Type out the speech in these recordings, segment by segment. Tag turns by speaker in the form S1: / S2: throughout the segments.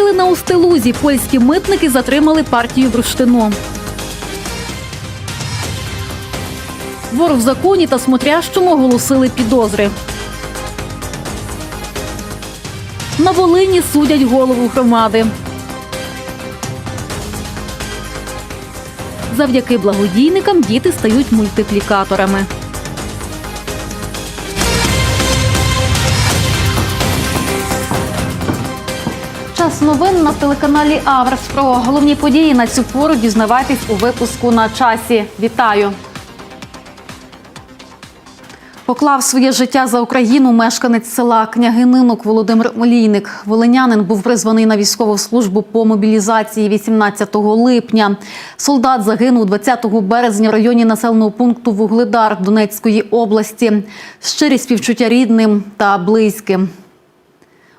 S1: Пропустили на Устилузі. Польські митники затримали партію бурштину. Вор в законі та смотрящому оголосили підозри. На Волині судять голову громади. Завдяки благодійникам діти стають мультиплікаторами. Час новин на телеканалі Аверс. Про головні події на цю пору дізнавайтесь у випуску на часі. Вітаю! Поклав своє життя за Україну мешканець села Княгининок Володимир Олійник. Волинянин був призваний на військову службу по мобілізації 18 липня. Солдат загинув 20 березня в районі населеного пункту Вугледар Донецької області. Щирі співчуття рідним та близьким.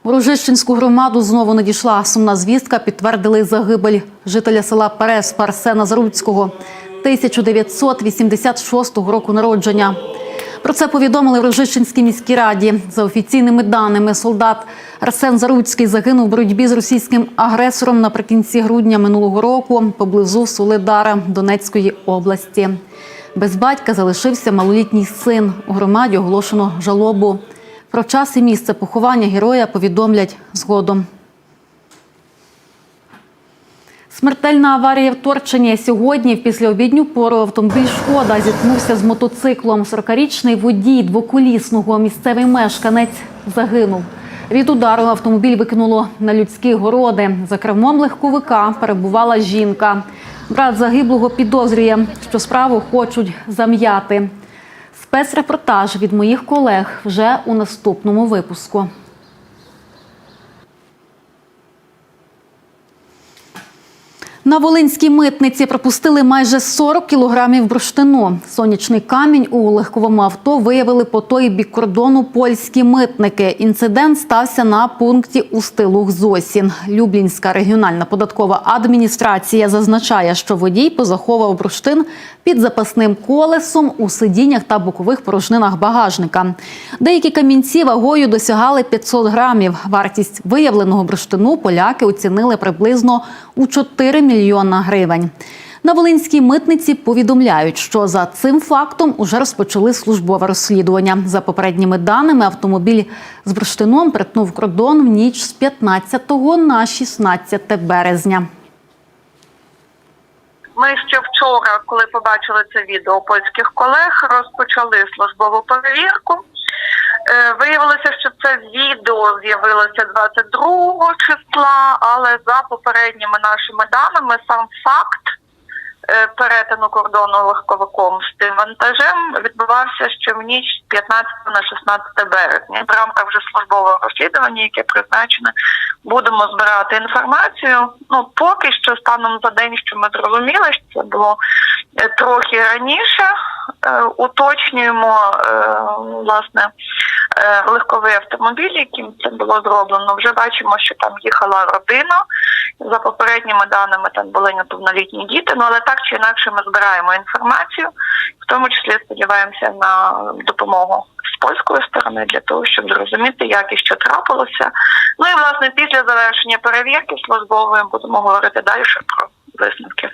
S1: У Рожищенську громаду знову надійшла сумна звістка. Підтвердили загибель жителя села Перес Арсена Заруцького 1986 року народження. Про це повідомили в Рожищенській міській раді. За офіційними даними, солдат Арсен Заруцький загинув у боротьбі з російським агресором наприкінці грудня минулого року поблизу Солидара Донецької області. Без батька залишився малолітній син. У громаді оголошено жалобу. Про час і місце поховання героя повідомлять згодом. Смертельна аварія в Торчині. Сьогодні, в післяобідню пору, автомобіль «Шкода» зіткнувся з мотоциклом. 40-річний водій двоколісного місцевий мешканець загинув. Від удару автомобіль викинуло на людські городи. За кермом легковика перебувала жінка. Брат загиблого підозрює, що справу хочуть зам'яти. Спецрепортаж від моїх колег вже у наступному випуску. На Волинській митниці пропустили майже 40 кілограмів бурштину. Сонячний камінь у легковому авто виявили по той бік кордону польські митники. Інцидент стався на пункті Устилух Зосін. Люблінська регіональна податкова адміністрація зазначає, що водій позаховав бурштин під запасним колесом у сидіннях та бокових порожнинах багажника. Деякі камінці вагою досягали 500 грамів. Вартість виявленого бурштину поляки оцінили приблизно у 4 мільйона гривень. На Волинській митниці повідомляють, що за цим фактом уже розпочали службове розслідування. За попередніми даними, автомобіль з бурштином перетнув кордон в ніч з 15 на 16 березня.
S2: Ми ще вчора, коли побачили це відео польських колег, розпочали службову перевірку. Е, Виявилося, що це відео з'явилося 22 числа, але за попередніми нашими даними сам факт е, перетину кордону легковиком з тим вантажем відбувався ще в ніч з 15 на 16 березня. В рамках вже службового розслідування, яке призначене, будемо збирати інформацію. Ну поки що станом за день, що ми зрозуміли, що це було е, трохи раніше. Е, Уточнюємо е, власне е, легковий автомобіль, яким це було зроблено. Вже бачимо, що там їхала родина. За попередніми даними там були неповнолітні діти. Ну але так чи інакше ми збираємо інформацію, в тому числі сподіваємося на допомогу польської сторони для того, щоб зрозуміти, як і що трапилося. Ну і власне після завершення перевірки службової будемо говорити далі про висновки.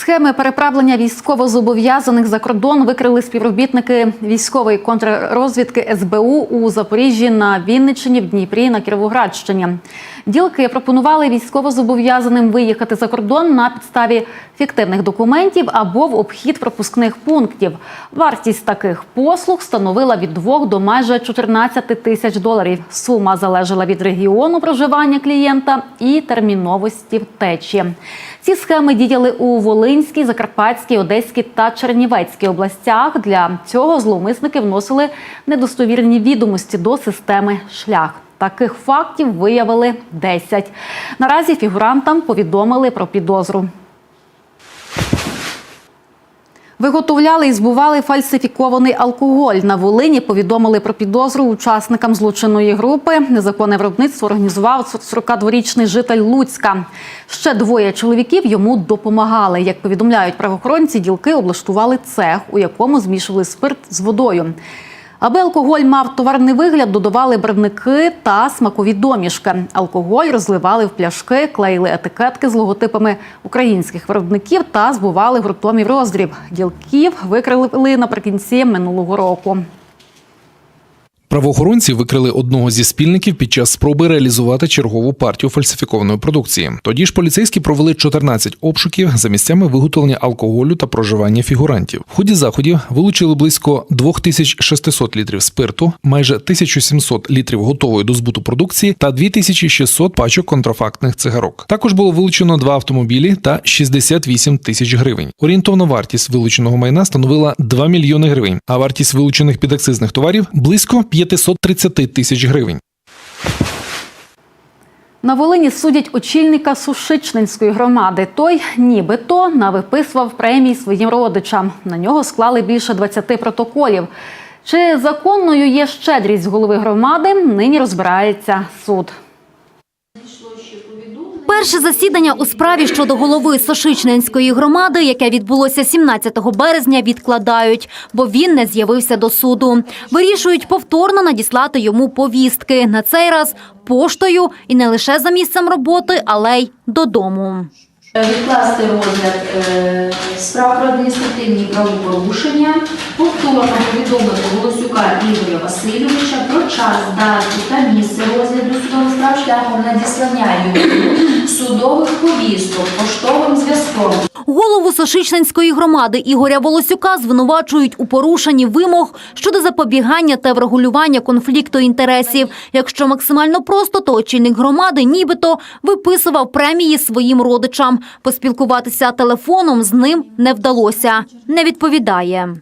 S1: Схеми переправлення військовозобов'язаних за кордон викрили співробітники військової контррозвідки СБУ у Запоріжжі на Вінниччині, в Дніпрі на Кіровоградщині. Ділки пропонували військовозобов'язаним виїхати за кордон на підставі фіктивних документів або в обхід пропускних пунктів. Вартість таких послуг становила від 2 до майже 14 тисяч доларів. Сума залежала від регіону проживання клієнта і терміновості втечі. Ці схеми діяли у Волинській, Закарпатській, Одеській та Чернівецькій областях. Для цього зловмисники вносили недостовірні відомості до системи шлях. Таких фактів виявили 10. Наразі фігурантам повідомили про підозру. Виготовляли і збували фальсифікований алкоголь. На Волині повідомили про підозру учасникам злочинної групи. Незаконне виробництво організував 42-річний житель Луцька. Ще двоє чоловіків йому допомагали. Як повідомляють правоохоронці, ділки облаштували цех, у якому змішували спирт з водою. Аби алкоголь мав товарний вигляд, додавали барвники та смакові домішки. Алкоголь розливали в пляшки, клеїли етикетки з логотипами українських виробників та збували гуртом і роздріб. Ділків викрили наприкінці минулого року.
S3: Правоохоронці викрили одного зі спільників під час спроби реалізувати чергову партію фальсифікованої продукції. Тоді ж поліцейські провели 14 обшуків за місцями виготовлення алкоголю та проживання фігурантів. В ході заходів вилучили близько 2600 літрів спирту, майже 1700 літрів готової до збуту продукції та 2600 пачок контрафактних цигарок. Також було вилучено два автомобілі та 68 тисяч гривень. Орієнтовна вартість вилученого майна становила 2 мільйони гривень, а вартість вилучених підакцизних товарів близько 530 тисяч гривень.
S1: На Волині судять очільника Сушичненської громади. Той нібито навиписував премії своїм родичам. На нього склали більше 20 протоколів. Чи законною є щедрість голови громади, нині розбирається суд.
S4: Перше засідання у справі щодо голови Сошичненської громади, яке відбулося 17 березня, відкладають, бо він не з'явився до суду. Вирішують повторно надіслати йому повістки. На цей раз поштою і не лише за місцем роботи, але й додому.
S5: Відкласти розгляд е, справ про адміністративні правопорушення, повторно повідомити Голосюка Ігоря Васильовича про час, дату та місце розгляду судових справ шляхом надіслання судових повісток поштовим зв'язком.
S4: Голову Сошичненської громади Ігоря Волосюка звинувачують у порушенні вимог щодо запобігання та врегулювання конфлікту інтересів. Якщо максимально просто, то очільник громади нібито виписував премії своїм родичам. Поспілкуватися телефоном з ним не вдалося. Не відповідає.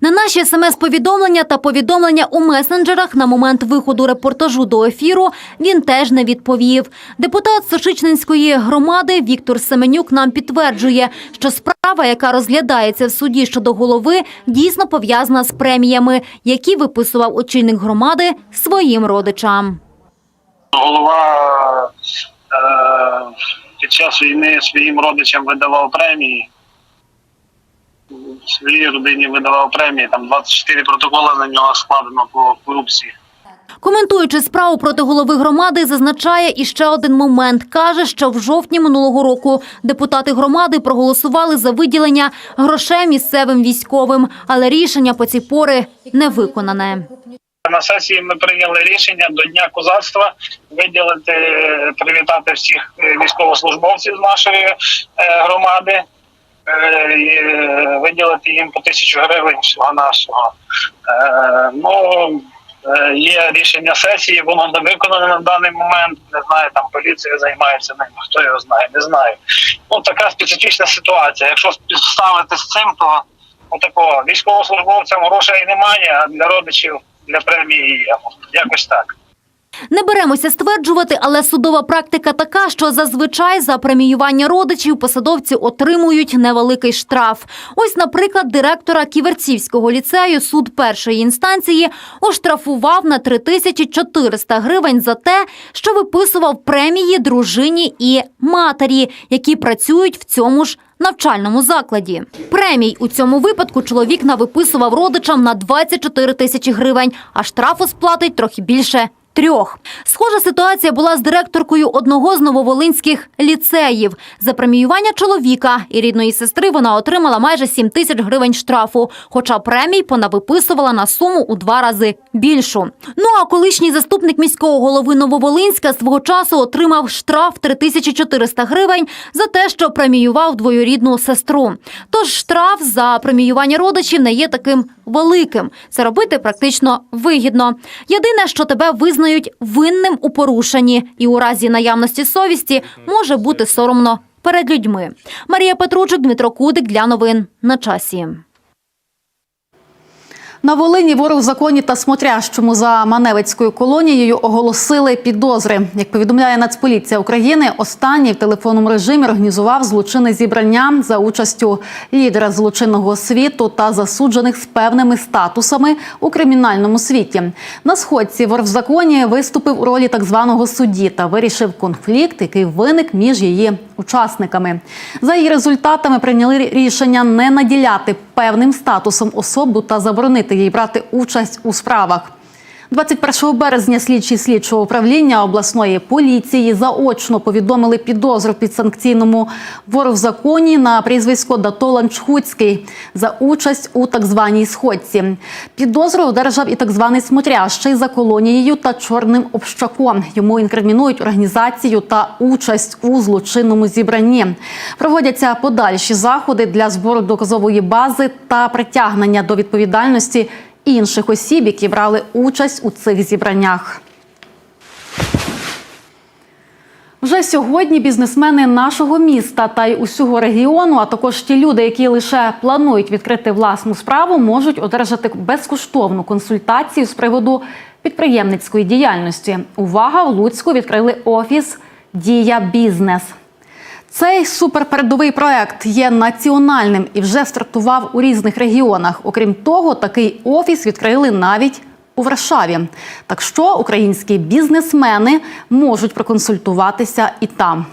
S4: На наші смс-повідомлення та повідомлення у месенджерах на момент виходу репортажу до ефіру він теж не відповів. Депутат Сошичненської громади Віктор Семенюк нам підтверджує, що справа, яка розглядається в суді щодо голови, дійсно пов'язана з преміями, які виписував очільник громади своїм родичам.
S6: голова е, під час війни своїм родичам видавав премії. Своїй родині видавав премії, там 24 протоколи на нього складено по корупції.
S4: Коментуючи справу проти голови громади, зазначає іще один момент. Каже, що в жовтні минулого року депутати громади проголосували за виділення грошей місцевим військовим, але рішення по цій пори не виконане.
S6: На сесії ми прийняли рішення до Дня козацтва виділити, привітати всіх е, військовослужбовців з нашої е, громади, виділити їм по тисячу гривень всього нашого. Ну, е, є рішення сесії, воно не виконане на даний момент. Не знаю, там поліція займається ним, хто його знає, не знаю. Ну така специфічна ситуація. Якщо співставити з цим, то отакого військовослужбовцям грошей немає, а для родичів для премії є. Якось так.
S4: Не беремося стверджувати, але судова практика така, що зазвичай за преміювання родичів посадовці отримують невеликий штраф. Ось, наприклад, директора Ківерцівського ліцею суд першої інстанції оштрафував на 3400 гривень за те, що виписував премії дружині і матері, які працюють в цьому ж навчальному закладі. Премій у цьому випадку чоловік навиписував родичам на 24 тисячі гривень, а штрафу сплатить трохи більше трьох. Схожа ситуація була з директоркою одного з нововолинських ліцеїв. За преміювання чоловіка і рідної сестри вона отримала майже 7 тисяч гривень штрафу, хоча премій понавиписувала на суму у два рази більшу. Ну а колишній заступник міського голови Нововолинська свого часу отримав штраф 3400 гривень за те, що преміював двоюрідну сестру. Тож штраф за преміювання родичів не є таким великим. Це робити практично вигідно. Єдине, що тебе визнають винним у порушенні, і у разі наявності совісті може бути соромно перед людьми. Марія Петручик, Дмитро Кудик для новин на часі.
S1: На Волині ворог в законі та смотрящому за Маневицькою колонією оголосили підозри. Як повідомляє Нацполіція України, останній в телефонному режимі організував злочинне зібрання за участю лідера злочинного світу та засуджених з певними статусами у кримінальному світі. На сходці вор в законі виступив у ролі так званого судді та вирішив конфлікт, який виник між її учасниками. За її результатами прийняли рішення не наділяти певним статусом особу та заборонити їй брати участь у справах. 21 березня слідчі слідчого управління обласної поліції заочно повідомили підозру підсанкційному вору в законі на прізвисько Датолан Чхуцький за участь у так званій сходці. Підозру одержав і так званий смотрящий за колонією та чорним общаком. Йому інкримінують організацію та участь у злочинному зібранні. Проводяться подальші заходи для збору доказової бази та притягнення до відповідальності інших осіб, які брали участь у цих зібраннях. Вже сьогодні бізнесмени нашого міста та й усього регіону, а також ті люди, які лише планують відкрити власну справу, можуть одержати безкоштовну консультацію з приводу підприємницької діяльності. Увага! В Луцьку відкрили офіс Дія Бізнес. Цей суперпередовий проект є національним і вже стартував у різних регіонах. Окрім того, такий офіс відкрили навіть у Варшаві. Так що українські бізнесмени можуть проконсультуватися і там.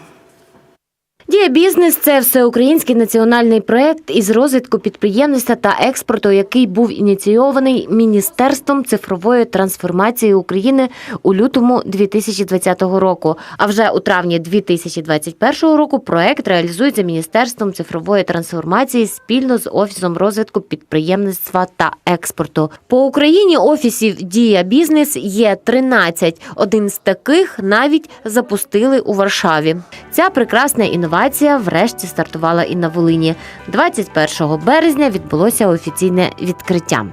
S7: Дія бізнес це всеукраїнський національний проект із розвитку підприємництва та експорту, який був ініційований Міністерством цифрової трансформації України у лютому 2020 року. А вже у травні 2021 року проект реалізується Міністерством цифрової трансформації спільно з офісом розвитку підприємництва та експорту. По Україні офісів Дія бізнес є 13. Один з таких навіть запустили у Варшаві. Ця прекрасна інновація врешті стартувала і на Волині. 21 березня відбулося офіційне відкриття.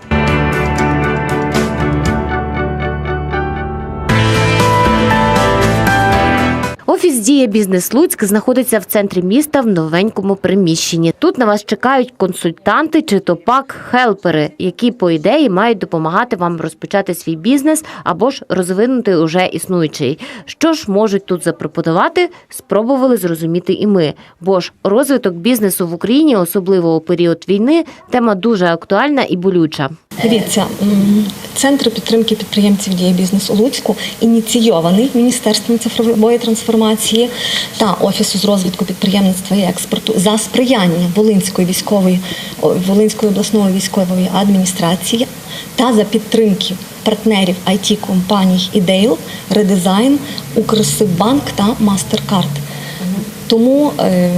S7: Офіс Дія Бізнес Луцьк знаходиться в центрі міста в новенькому приміщенні. Тут на вас чекають консультанти чи то пак хелпери, які по ідеї мають допомагати вам розпочати свій бізнес або ж розвинути уже існуючий. Що ж можуть тут запропонувати, спробували зрозуміти і ми. Бо ж розвиток бізнесу в Україні, особливо у період війни, тема дуже актуальна і болюча.
S8: Дивіться, центр підтримки підприємців діє бізнес Луцьку ініційований Міністерством цифрової трансформації та Офісу з розвитку підприємництва і експорту за сприяння Волинської військової Волинської обласної військової адміністрації та за підтримки партнерів it компаній Ідейл, Редизайн, Укрсиббанк та Мастеркард. Тому е,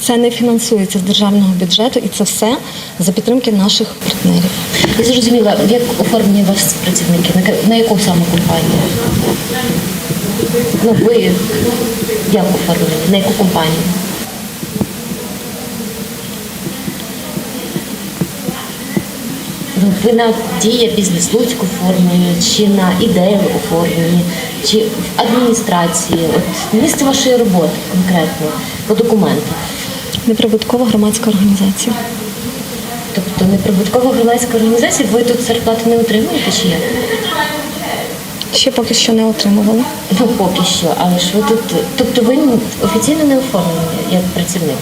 S8: це не фінансується з державного бюджету, і це все за підтримки наших партнерів.
S9: Я зрозуміла, як оформлені вас працівники, на яку саме компанію? Ну, ви як оформлені, на яку компанію? Ну, ви на дія бізнес Луцьку оформлені, чи на ідеї оформлені, чи в адміністрації? От місце вашої роботи конкретно по документах.
S8: Неприбуткова громадська організація.
S9: Тобто неприбуткова громадська організація, ви тут зарплату не отримуєте чи як?
S8: Ще поки що не отримували.
S9: Ну, поки що, але ж ви тут, тобто ви офіційно не оформлені як працівник.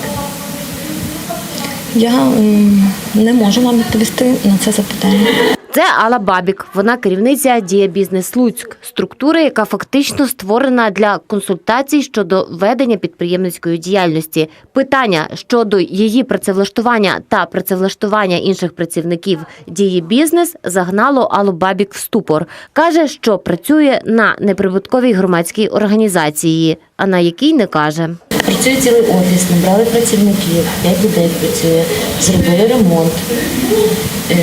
S8: Я м, не можу вам відповісти на це запитання.
S7: Це Алла Бабік. Вона керівниця Дія Бізнес Луцьк, структури, яка фактично створена для консультацій щодо ведення підприємницької діяльності. Питання щодо її працевлаштування та працевлаштування інших працівників дії бізнес загнало Аллу Бабік в ступор. каже, що працює на неприбутковій громадській організації, а на якій не каже.
S9: Працює цілий офіс, набрали працівників, 5 людей працює, зробили ремонт, е,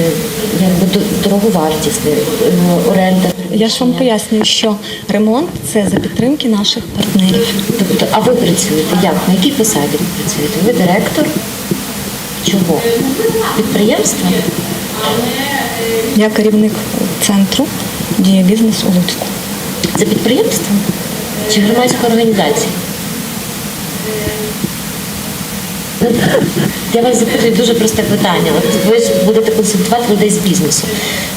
S9: якби до- дороговартісний, е, оренда.
S8: Я ж вам пояснюю, що ремонт це за підтримки наших партнерів.
S9: Тобто, а ви працюєте як? На якій посаді ви працюєте? Ви директор? Чого? Підприємства?
S8: Я керівник центру діє бізнес у Луцьку.
S9: Це підприємство? Чи громадська організація? Ну, Я вас запитую дуже просте питання. От ви ж будете консультувати людей з бізнесу.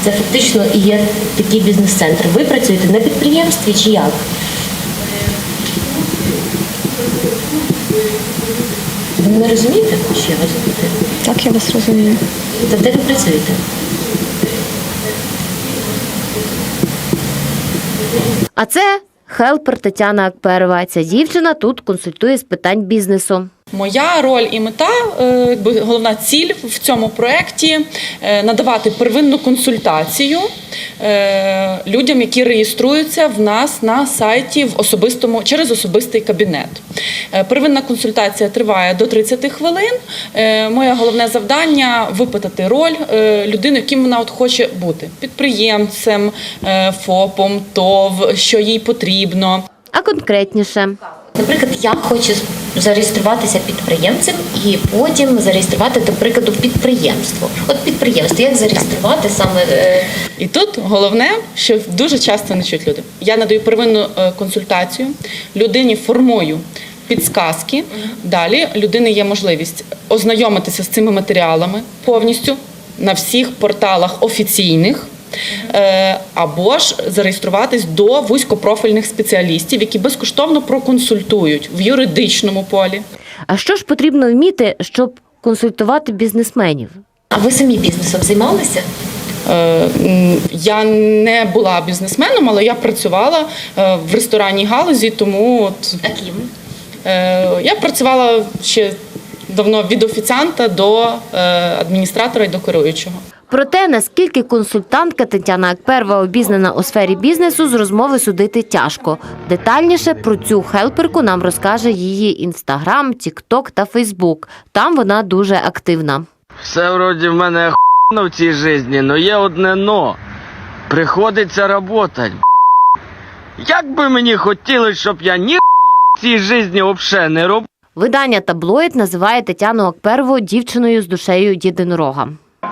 S9: Це фактично і є такий бізнес-центр. Ви працюєте на підприємстві чи як? Ви мене розумієте, що я вас запитую?
S8: Так, я вас розумію.
S9: То де ви працюєте?
S7: А це хелпер Тетяна Акперова. Ця дівчина тут консультує з питань бізнесу.
S10: Моя роль і мета, е, якби головна ціль в цьому проєкті е, надавати первинну консультацію е, людям, які реєструються в нас на сайті в особистому через особистий кабінет. Первинна консультація триває до 30 хвилин. Моє головне завдання випитати роль людини, яким вона от хоче бути підприємцем, ФОПом, ТОВ, що їй потрібно.
S7: А конкретніше.
S9: Наприклад, я хочу зареєструватися підприємцем і потім зареєструвати, до прикладу, підприємство. От підприємство, як зареєструвати саме е,
S10: І тут головне, що дуже часто не чують люди. Я надаю первинну е, консультацію, людині формую підсказки. Далі людини є можливість ознайомитися з цими матеріалами повністю на всіх порталах офіційних. Е, Або ж зареєструватись до вузькопрофільних спеціалістів, які безкоштовно проконсультують в юридичному полі.
S7: А що ж потрібно вміти, щоб консультувати бізнесменів?
S9: а ви самі бізнесом займалися?
S10: Е, Я не була бізнесменом, але я працювала е, в ресторанній галузі, тому от
S9: А ким?
S10: Я працювала ще давно від офіціанта до адміністратора і до керуючого.
S7: Про те, наскільки консультантка Тетяна Акперва обізнана у сфері бізнесу, з розмови судити тяжко. Детальніше про цю хелперку нам розкаже її інстаграм, тікток та фейсбук. Там вона дуже активна.
S11: Все вроді в мене охуєнно в цій житті, но є одне но. Приходиться работать. Як би мені хотілося, щоб я ні в цій житті взагалі не робив.
S7: Видання таблоїд називає Тетяну Акперву дівчиною з душею єдинорога.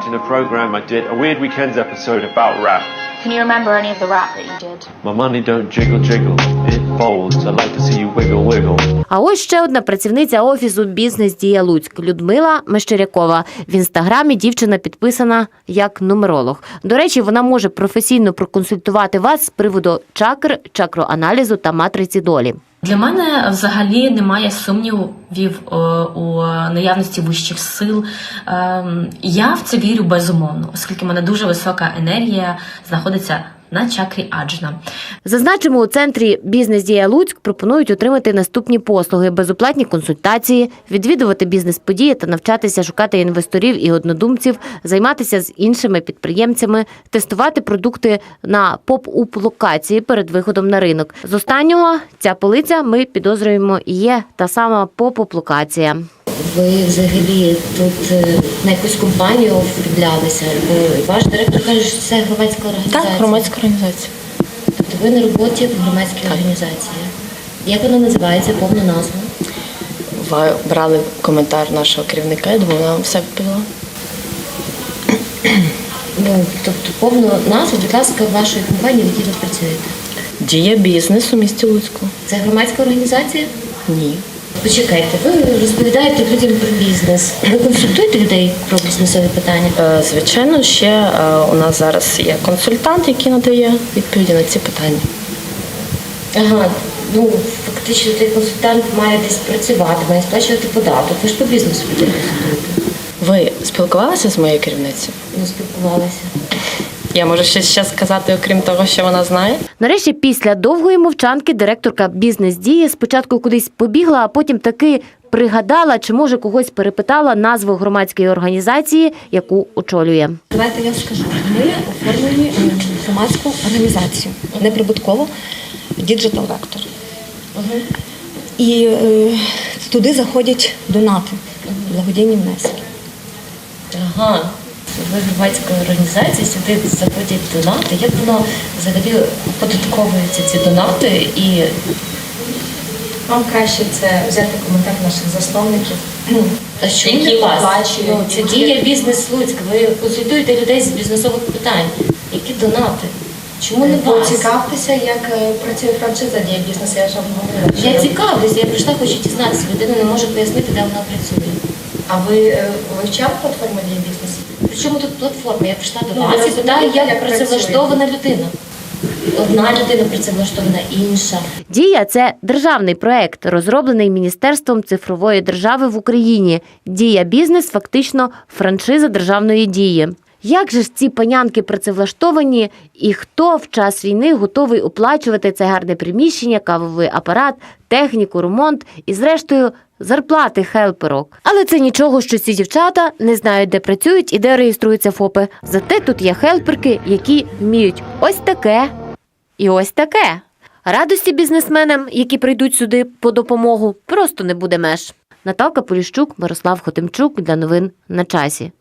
S12: In a program I did, a Weird Weekends episode about rap.
S5: Can you remember any of the rap that you did?
S12: My money don't jiggle jiggle, it folds. I like to see you wiggle wiggle.
S7: А ось ще одна працівниця офісу Бізнес Дія Луцьк Людмила Мещерякова. В інстаграмі дівчина підписана як нумеролог. До речі, вона може професійно проконсультувати вас з приводу чакр, чакроаналізу та матриці долі.
S13: Для мене взагалі немає сумнівів е, у наявності вищих сил. Ем, Я в це вірю безумовно, оскільки в мене дуже висока енергія знаходиться на чакрі Аджна.
S7: Зазначимо, у центрі Бізнес Дія Луцьк пропонують отримати наступні послуги: безоплатні консультації, відвідувати бізнес-події та навчатися шукати інвесторів і однодумців, займатися з іншими підприємцями, тестувати продукти на поп-уп локації перед виходом на ринок. З останнього ця полиця ми підозрюємо є та сама поп-уп локація.
S9: Ви взагалі тут е, на якусь компанію оформлялися? Бо ваш директор каже, що це громадська організація.
S13: Так, громадська організація.
S9: Тобто ви на роботі в громадській організації. Як вона називається, повну назву?
S13: Ви брали коментар нашого керівника, я думаю, вона все відповіла.
S9: Ну, тобто повну назву, будь ласка, вашої компанії, в якій ви працюєте.
S13: Дія бізнес у місті Луцьку.
S9: Це громадська організація?
S13: Ні.
S9: Почекайте, ви розповідаєте людям про бізнес. Ви консультуєте людей про бізнесові питання?
S13: Е, Звичайно, ще е, у нас зараз є консультант, який надає відповіді на ці питання.
S9: Ага, ну фактично той консультант має десь працювати, має сплачувати податок. Ви ж по бізнесу людей консультуєте.
S13: Ви спілкувалися з моєю керівницею?
S9: Не спілкувалися.
S13: Я можу ще, ще сказати, окрім того, що вона знає.
S7: Нарешті, після довгої мовчанки, директорка бізнес дії спочатку кудись побігла, а потім таки пригадала, чи може когось перепитала назву громадської організації, яку очолює.
S8: Давайте я скажу. Ми оформлені е, громадську організацію неприбутково Digital Vector. І е, туди заходять донати, благодійні внески.
S9: Ага. Ви громадська організація, сюди заходять донати. Як воно взагалі оподатковуються ці донати і
S5: Вам краще це взяти коментар наших засновників.
S9: а що
S5: Які
S9: вас? Ну, це дія бізнес Луцьк. Ви консультуєте людей з бізнесових питань. Які донати? Чому не вас?
S5: Поцікавтеся, як е, працює франшиза дія бізнесу, я ж вам говорила.
S9: Я цікавлюся, я прийшла, хочу дізнатися. Людина не може пояснити, де вона працює. А ви е, вивчали платформу для бізнесу? Причому тут платформа? Я прийшла до
S13: Ну,
S9: вас і питаю, як працевлаштована людина. Одна людина працевлаштована, інша.
S7: Дія це державний проект, розроблений Міністерством цифрової держави в Україні. Дія бізнес фактично франшиза державної дії. Як же ж ці панянки працевлаштовані, і хто в час війни готовий оплачувати це гарне приміщення, кавовий апарат, техніку, ремонт і, зрештою, зарплати хелперок? Але це нічого, що ці дівчата не знають, де працюють і де реєструються ФОПи. Зате тут є хелперки, які вміють ось таке і ось таке. Радості бізнесменам, які прийдуть сюди по допомогу, просто не буде меж. Наталка Поліщук, Мирослав Хотимчук для новин на часі.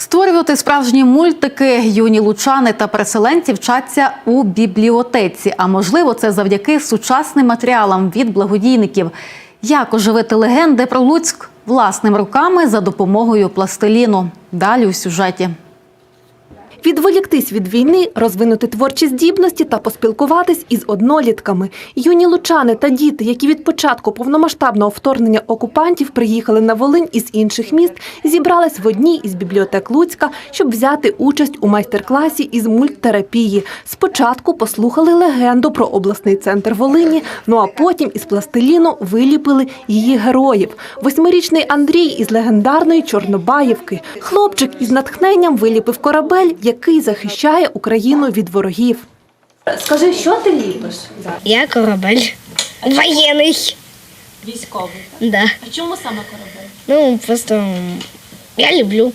S1: Створювати справжні мультики юні лучани та переселенці вчаться у бібліотеці. А можливо, це завдяки сучасним матеріалам від благодійників. Як оживити легенди про Луцьк власними руками за допомогою пластиліну. Далі у сюжеті.
S14: Відволіктись від війни, розвинути творчі здібності та поспілкуватись із однолітками. Юні лучани та діти, які від початку повномасштабного вторгнення окупантів приїхали на Волинь із інших міст, зібрались в одній із бібліотек Луцька, щоб взяти участь у майстер-класі із мульттерапії. Спочатку послухали легенду про обласний центр Волині, ну а потім із пластиліну виліпили її героїв. Восьмирічний Андрій із легендарної Чорнобаївки. Хлопчик із натхненням виліпив корабель, який захищає Україну від ворогів. Скажи, що ти ліпиш?
S15: Я корабель. Воєнний.
S13: Військовий.
S15: Да.
S13: А чому саме корабель?
S15: Ну, просто я люблю.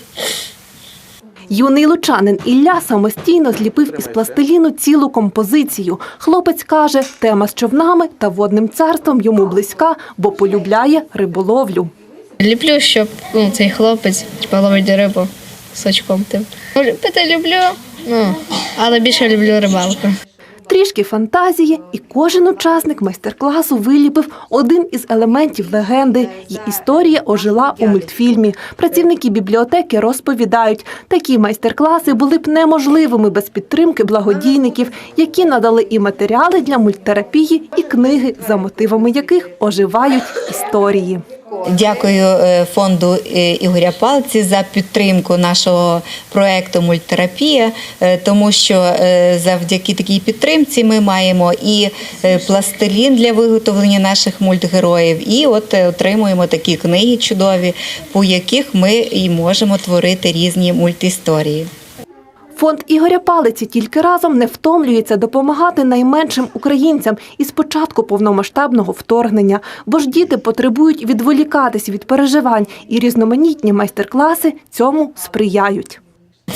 S14: Юний лучанин Ілля самостійно зліпив із пластиліну цілу композицію. Хлопець каже, тема з човнами та водним царством йому близька, бо полюбляє риболовлю.
S15: Люблю, щоб ну, цей хлопець типу, ловить рибу з очком. Тим. Ліпити люблю, ну, але більше люблю рибалку.
S14: Трішки фантазії, і кожен учасник майстер-класу виліпив один із елементів легенди. І історія ожила у мультфільмі. Працівники бібліотеки розповідають, такі майстер-класи були б неможливими без підтримки благодійників, які надали і матеріали для мульттерапії, і книги, за мотивами яких оживають історії.
S16: Дякую е, фонду е, Ігоря Палці за підтримку нашого проекту Мульттерапія, е, тому що завдяки такій підтримці ми маємо і пластилін для виготовлення наших мультгероїв, і от отримуємо такі книги чудові, по яких ми і можемо творити різні мультісторії.
S14: Фонд Ігоря Палиці тільки разом не втомлюється допомагати найменшим українцям із початку повномасштабного вторгнення, бо ж діти потребують відволікатись від переживань, і різноманітні майстер-класи цьому сприяють.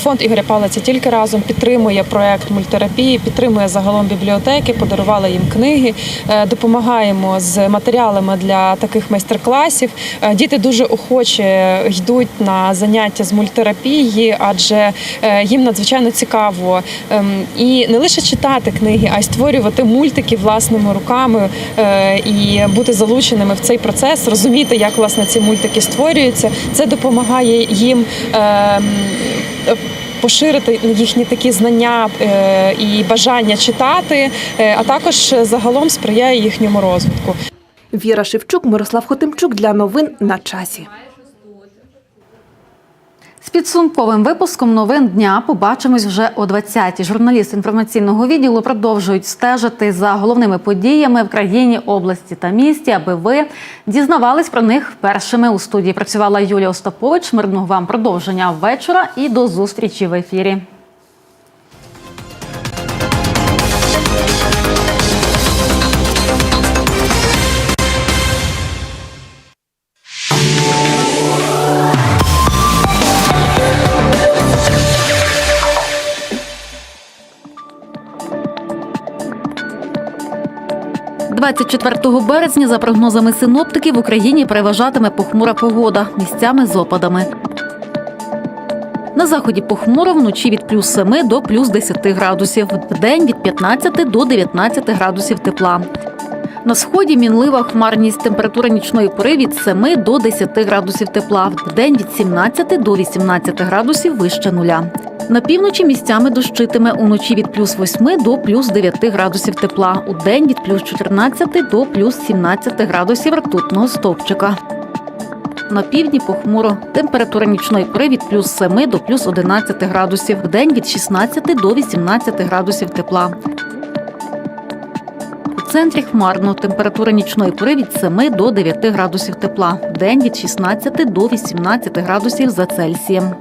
S10: Фонд Ігоря Палиця тільки разом підтримує проект мульттерапії, підтримує загалом бібліотеки, подарували їм книги, е, допомагаємо з матеріалами для таких майстер-класів. Е, Діти дуже охоче йдуть на заняття з мульттерапії, адже е, їм надзвичайно цікаво ем, і не лише читати книги, а й створювати мультики власними руками і бути залученими в цей процес, розуміти, як власне ці мультики створюються. Це допомагає їм. Ем, Поширити їхні такі знання е, і бажання читати, е, а також загалом сприяє їхньому розвитку.
S14: Віра Шевчук, Мирослав Хотимчук для новин на часі.
S1: З підсумковим випуском новин дня побачимось вже о 20-й. Журналісти інформаційного відділу продовжують стежити за головними подіями в країні, області та місті, аби ви дізнавались про них першими. У студії працювала Юлія Остапович. Мирного вам продовження вечора і до зустрічі в ефірі. – 24 березня, за прогнозами синоптиків, в Україні переважатиме похмура погода місцями з опадами. На заході похмуро вночі від плюс 7 до плюс 10 градусів, вдень від 15 до 19 градусів тепла. На сході мінлива хмарність температура нічної пори від 7 до 10 градусів тепла, вдень від 17 до 18 градусів вище нуля. На півночі місцями дощитиме уночі від плюс 8 до плюс 9 градусів тепла, у день від плюс 14 до плюс 17 градусів ртутного стовпчика. На півдні похмуро. Температура нічної пори від плюс 7 до плюс 11 градусів, в день від 16 до 18 градусів тепла. У центрі хмарно. Температура нічної пори від 7 до 9 градусів тепла, в день від 16 до 18 градусів за Цельсієм.